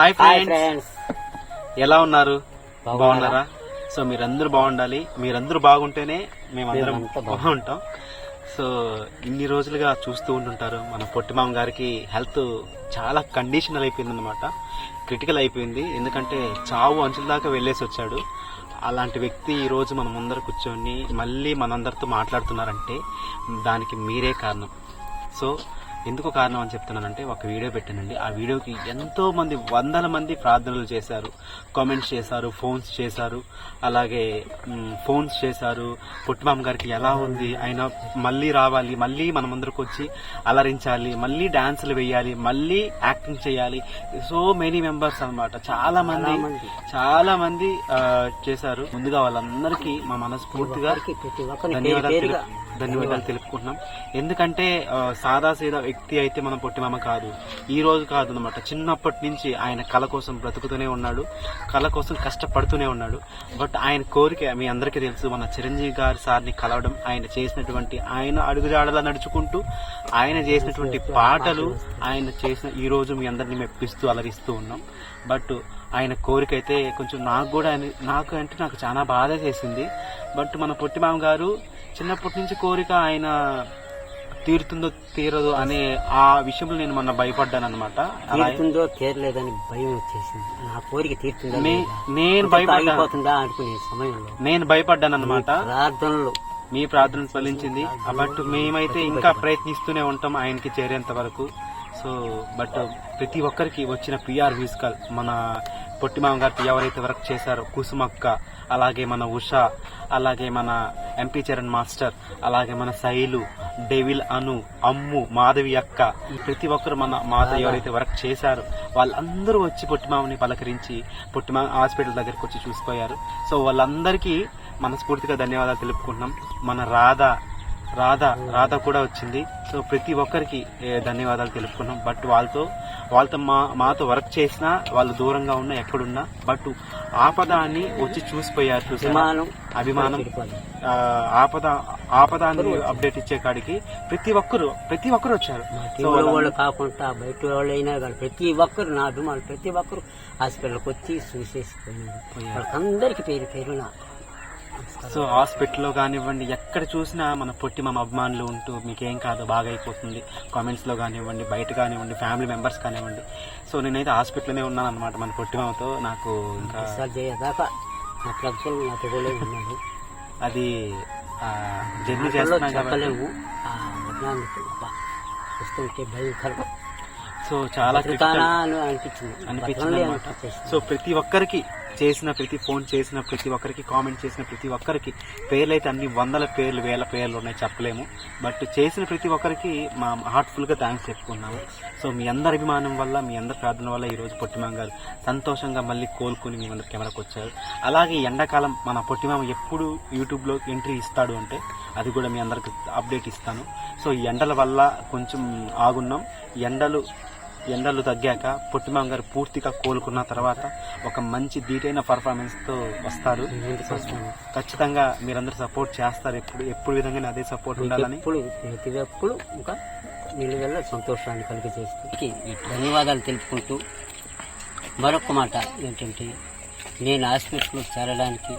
Hi friends ఎలా ఉన్నారు? బాగున్నారా? సో మీరందరూ బాగుండాలి. మీరందరూ బాగుంటేనే మేమందరం బాగుంటాం. సో ఇన్ని రోజులుగా చూస్తూ ఉంటుంటారు మన పొట్టిమామ గారికి హెల్త్ చాలా కండిషనల్ అయిపోయింది అనమాట క్రిటికల్ అయిపోయింది. ఎందుకంటే చావు అంచుల దాకా వెళ్ళేసి వచ్చాడు. అలాంటి వ్యక్తి ఈ రోజు మన ముందర కూర్చొని మళ్ళీ మనందరితో మాట్లాడుతున్నారంటే దానికి మీరే కారణం. సో ఎందుకు కారణం అని చెప్తున్నానంటే ఒక వీడియో పెట్టానండి. ఆ వీడియోకి ఎంతో మంది వందల మంది ప్రార్థనలు చేశారు. కామెంట్స్ చేశారు ఫోన్స్ చేశారు. అలాగే ఫోన్స్ చేశారు. పుట్టిమామ గారికి ఎలా ఉంది? ఆయన మళ్ళీ రావాలి మళ్ళీ మన ముందరకు వచ్చి అలరించాలి మళ్ళీ డాన్సులు వేయాలి మళ్ళీ యాక్టింగ్ చేయాలి. సో మెనీ మెంబర్స్ అన్నమాట. చాలా మంది చాలా మంది. చేశారు. ముందుగా వాళ్ళందరికీ మా మనస్ఫూర్తిగా ధన్యవాదాలు ధన్యవాదాలు తెలుపుకుంటున్నాం. ఎందుకంటే సాదా సీదా వ్యక్తి అయితే మన పొట్టిమామ కాదు. ఈ రోజు కాదు అనమాట చిన్నప్పటి నుంచి ఆయన కళ కోసం బ్రతుకుతూనే ఉన్నాడు. కళ కోసం కష్టపడుతూనే ఉన్నాడు. బట్ ఆయన కోరిక మీ అందరికీ తెలుసు మన చిరంజీవి గారి సార్ని కలవడం ఆయన చేసినటువంటి ఆయన అడుగుజాడలా నడుచుకుంటూ ఆయన చేసినటువంటి పాటలు ఆయన చేసిన ఈ రోజు మీ అందరిని మెప్పిస్తూ అలరిస్తూ ఉన్నాం. బట్ ఆయన కోరిక అయితే కొంచెం నాకు కూడా నాకు అంటే నాకు చాలా బాధ చేసింది బట్ మన పొట్టిమామ గారు చిన్నప్పటి నుంచి కోరిక ఆయన తీరుతుందో తీరదు అనే ఆ విషయంలో నేను మొన్న భయపడ్డాను అనమాట తీరుతుందో తీరలేదని భయం వచ్చేసింది. నా కోరిక తీరుతుందా? నేను ఆగిపోతుందా అనుకునే సమయంలో. నేను భయపడ్డాను అనమాట ప్రార్థనలు. మీ ప్రార్థన ఫలించింది. బట్ మేమైతే ఇంకా ప్రయత్నిస్తూనే ఉంటాం ఆయనకి చేరేంత వరకు. సో బట్ ప్రతి ఒక్కరికి వచ్చిన పిఆర్ మ్యూజికల్ మన పొట్టిమామ గారికి ఎవరైతే వర్క్ చేశారో కుసుమక్క అలాగే మన ఉష అలాగే మన ఎంపీ చరణ్ మాస్టర్ అలాగే మన శైలు డెవిల్ అను అమ్ము మాధవి అక్క ఈ ప్రతి ఒక్కరు మన మాత ఎవరైతే వర్క్ చేశారో వాళ్ళందరూ వచ్చి పొట్టిమామని పలకరించి పొట్టిమామ హాస్పిటల్ దగ్గరికి వచ్చి చూసిపోయారు. సో వాళ్ళందరికీ మనస్ఫూర్తిగా ధన్యవాదాలు తెలుపుకుంటున్నాం. మన రాధ రాధ రాధ కూడా వచ్చింది. సో ప్రతి ఒక్కరికి ధన్యవాదాలు తెలుపుకున్నాం బట్ వాళ్ళతో వాళ్ళతో మా మాతో వర్క్ చేసినా వాళ్ళు దూరంగా ఉన్నా ఎక్కడున్నా బట్ ఆపద అని వచ్చి చూసిపోయారు చూసారా? అభిమానం ఆపద ఆపద అని అప్డేట్ ఇచ్చే కాడికి ప్రతి ఒక్కరు ప్రతి ఒక్కరు వచ్చారు వాళ్ళు కాకుండా బయట వాళ్ళు అయినా కానీ ప్రతి ఒక్కరు నా అభిమానులు ప్రతి ఒక్కరు హాస్పిటల్కి వచ్చి చూసేసి. వాళ్ళకందరికి పేరు పేరున సో హాస్పిటల్లో కానివ్వండి ఎక్కడ చూసినా మన పొట్టి మన అభిమానులు ఉంటూ మీకేం కాదు బాగా అయిపోతుంది కామెంట్స్లో కానివ్వండి బయట కానివ్వండి ఫ్యామిలీ మెంబర్స్ కానివ్వండి. సో నేనైతే హాస్పిటల్లోనే ఉన్నాను అనమాట మన పొట్టిమామతో నాకు ఇంకా అది జర్నీ చేస్తున్నాం కాబట్టి. భయంకరం. సో చాలా అనిపించింది. అనిపించింది. సో ప్రతి ఒక్కరికి చేసిన ప్రతి ఫోన్ చేసిన ప్రతి ఒక్కరికి కామెంట్ చేసిన ప్రతి ఒక్కరికి పేర్లు అయితే అన్ని వందల పేర్లు వేల పేర్లు ఉన్నాయి చెప్పలేము. బట్ చేసిన ప్రతి ఒక్కరికి మా హార్ట్ఫుల్గా థ్యాంక్స్ చెప్పుకున్నాము. సో మీ అందరి అభిమానం వల్ల మీ అందరి ప్రార్థన వల్ల ఈరోజు పొట్టిమాం గారు సంతోషంగా మళ్ళీ కోలుకుని మీ అందరి కెమెరాకు వచ్చారు. అలాగే ఎండాకాలం మన పొట్టిమామ ఎప్పుడు యూట్యూబ్లో ఎంట్రీ ఇస్తాడు అంటే అది కూడా మీ అందరికి అప్డేట్ ఇస్తాను. సో ఈ ఎండల వల్ల కొంచెం ఆగున్నాం. ఎండలు ఎండలు తగ్గాక పొట్టిమామ గారు పూర్తిగా కోలుకున్న తర్వాత ఒక మంచి ధీటైన పర్ఫార్మెన్స్తో వస్తారు. ఖచ్చితంగా మీరందరూ సపోర్ట్ చేస్తారు. ఎప్పుడు ఎప్పుడు విధంగా అదే సపోర్ట్ ఉండాలని. ఎప్పుడు ఎప్పుడు ఇంకా నిలువెల్ల సంతోషాన్ని కలిగజేస్తూ ధన్యవాదాలు తెలుపుకుంటూ మరొక మాట ఏంటంటే నేను హాస్పిటల్లో చేరడానికి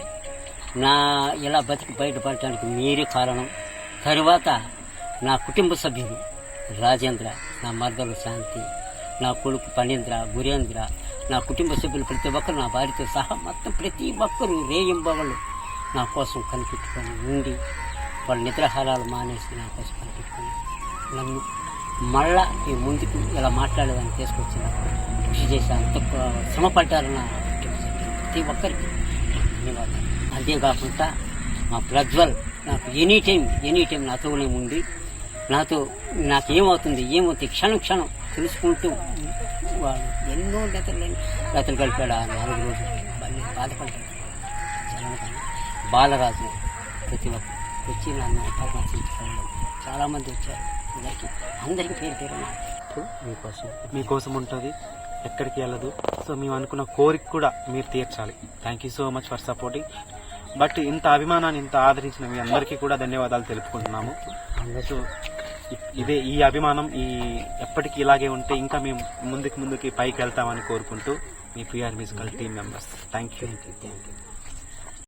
నా ఇలా బతికి బయటపడటానికి మీరే కారణం. తరువాత నా కుటుంబ సభ్యులు రాజేంద్ర నా మర్దలు శాంతి నా కొడుకు పనీంద్ర గురేంద్ర నా కుటుంబ సభ్యులు ప్రతి ఒక్కరు నా భార్యతో సహా మొత్తం ప్రతి ఒక్కరు రేయింబవళ్ళు నా కోసం కనిపెట్టుకొని ఉండి వాళ్ళ నిద్రహారాలు మానేసి నా కోసం కనిపెట్టుకొని నన్ను మళ్ళా ఈ ముందుకు ఇలా మాట్లాడేదాన్ని తీసుకొచ్చిన కృషి చేసి అంత శ్రమ పడ్డారు నా కుటుంబ సభ్యులు. ప్రతి ఒక్కరికి ధన్యవాదాలు అంతేకాకుండా మా ప్రజ్వల్ నాకు ఎనీ టైం ఎనీ టైం నాతోనే ఉండి నాతో నాకు ఏమవుతుంది? ఏమవుతుంది క్షణం క్షణం తెలుసుకుంటూ వాడు ఎన్నో నెతలు నెతలు కలిపాడు ఆ నాలుగు రోజులు బాధపడ్డాడు. బాలరాజు ప్రతి ఒక్కరు వచ్చి నన్ను పరామర్శించుకోవడం చాలా మంది వచ్చారు. అందరికీ అందరికీ పేరు పేరు మీకోసం. మీకోసం ఉంటుంది. ఎక్కడికి వెళ్ళదు. సో మేము అనుకున్న కోరిక కూడా మీరు తీర్చాలి. Thank you so much for supporting but ఇంత అభిమానాన్ని ఇంత ఆదరించిన మీ అందరికీ కూడా ధన్యవాదాలు తెలుపుకుంటున్నాము. అందరూ సో ఇదే ఈ అభిమానం ఈ ఎప్పటికీ ఇలాగే ఉంటే ఇంకా మేము ముందుకు ముందుకి పైకి వెళ్తామని కోరుకుంటూ మీ PR musical team members thank you thank you thank you